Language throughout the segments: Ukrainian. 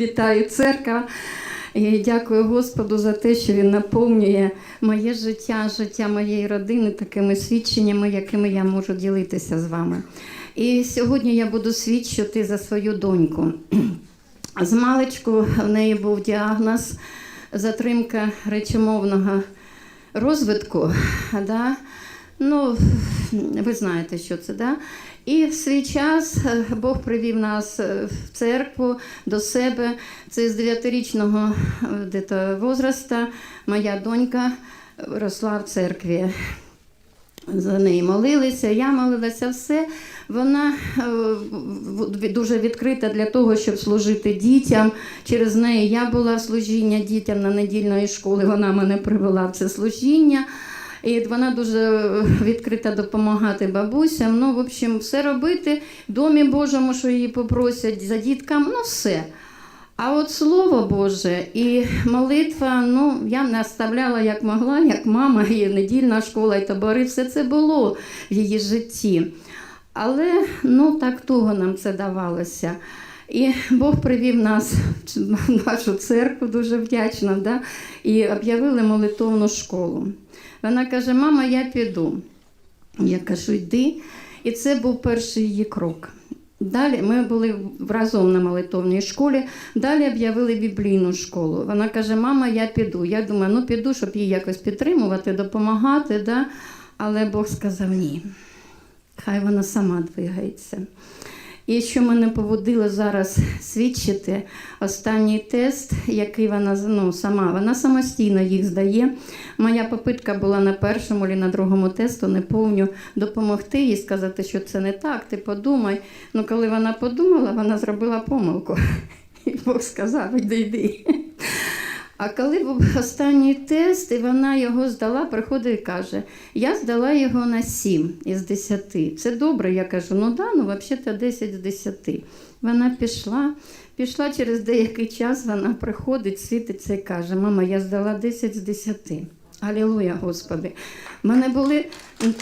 Вітаю церква. І дякую Господу за те, що Він наповнює моє життя, життя моєї родини такими свідченнями, якими я можу ділитися з вами. І сьогодні я буду свідчити за свою доньку. З маличку в неї був діагноз затримка речомовного розвитку. Да? Ну, ви знаєте, що це, да? І в свій час е, Бог привів нас е, в церкву до себе. Це з 9-річного е, возраста моя донька росла в церкві. За неї молилися, я молилася, все. Вона дуже відкрита для того, щоб служити дітям. Через неї я була в служіння дітям на недільної школи. Вона мене привела в це служіння. І вона дуже відкрита допомагати бабусям. Ну, в общем, все робити в домі Божому, що її попросять за діткам, ну все. А от Слово Боже і молитва, ну я наставляла як могла, як мама, і недільна школа, і табори, все це було в її житті. Але ну так туго нам це давалося. І Бог привів нас в нашу церкву, дуже вдячна, да? і об'явили молитовну школу. Вона каже: Мама, я піду. Я кажу, йди. І це був перший її крок. Далі ми були разом на молитовній школі. Далі об'явили біблійну школу. Вона каже: Мама, я піду. Я думаю, ну піду, щоб її якось підтримувати, допомагати. Да? Але Бог сказав ні. Хай вона сама двигається. І що мене поводило зараз свідчити, останній тест, який вона ну, сама, вона самостійно їх здає. Моя попитка була на першому чи на другому тесту, не повню, допомогти їй сказати, що це не так, ти подумай. Ну, коли вона подумала, вона зробила помилку. І Бог сказав, іди, йди. А коли був останній тест, і вона його здала, приходить і каже: я здала його на 7 із 10. Це добре. Я кажу, ну да, ну взагалі 10 з 10. Вона пішла, пішла через деякий час, вона приходить, світиться і каже: Мама, я здала 10 з 10. Алілуя, Господи. У мене були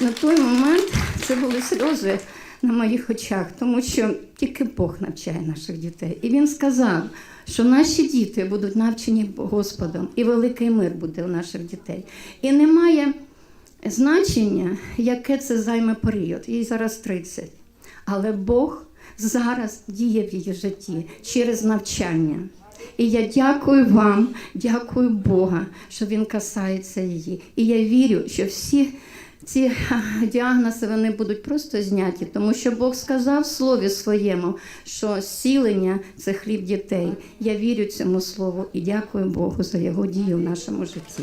на той момент це були сльози на моїх очах, тому що тільки Бог навчає наших дітей. І він сказав, що наші діти будуть навчені Господом, і великий мир буде у наших дітей. І немає значення, яке це займе період. Їй зараз 30. Але Бог зараз діє в її житті через навчання. І я дякую вам, дякую Бога, що Він касається її. І я вірю, що всі ці діагнози вони будуть просто зняті, тому що Бог сказав в слові своєму, що зцілення це хліб дітей. Я вірю цьому слову і дякую Богу за його дію в нашому житті.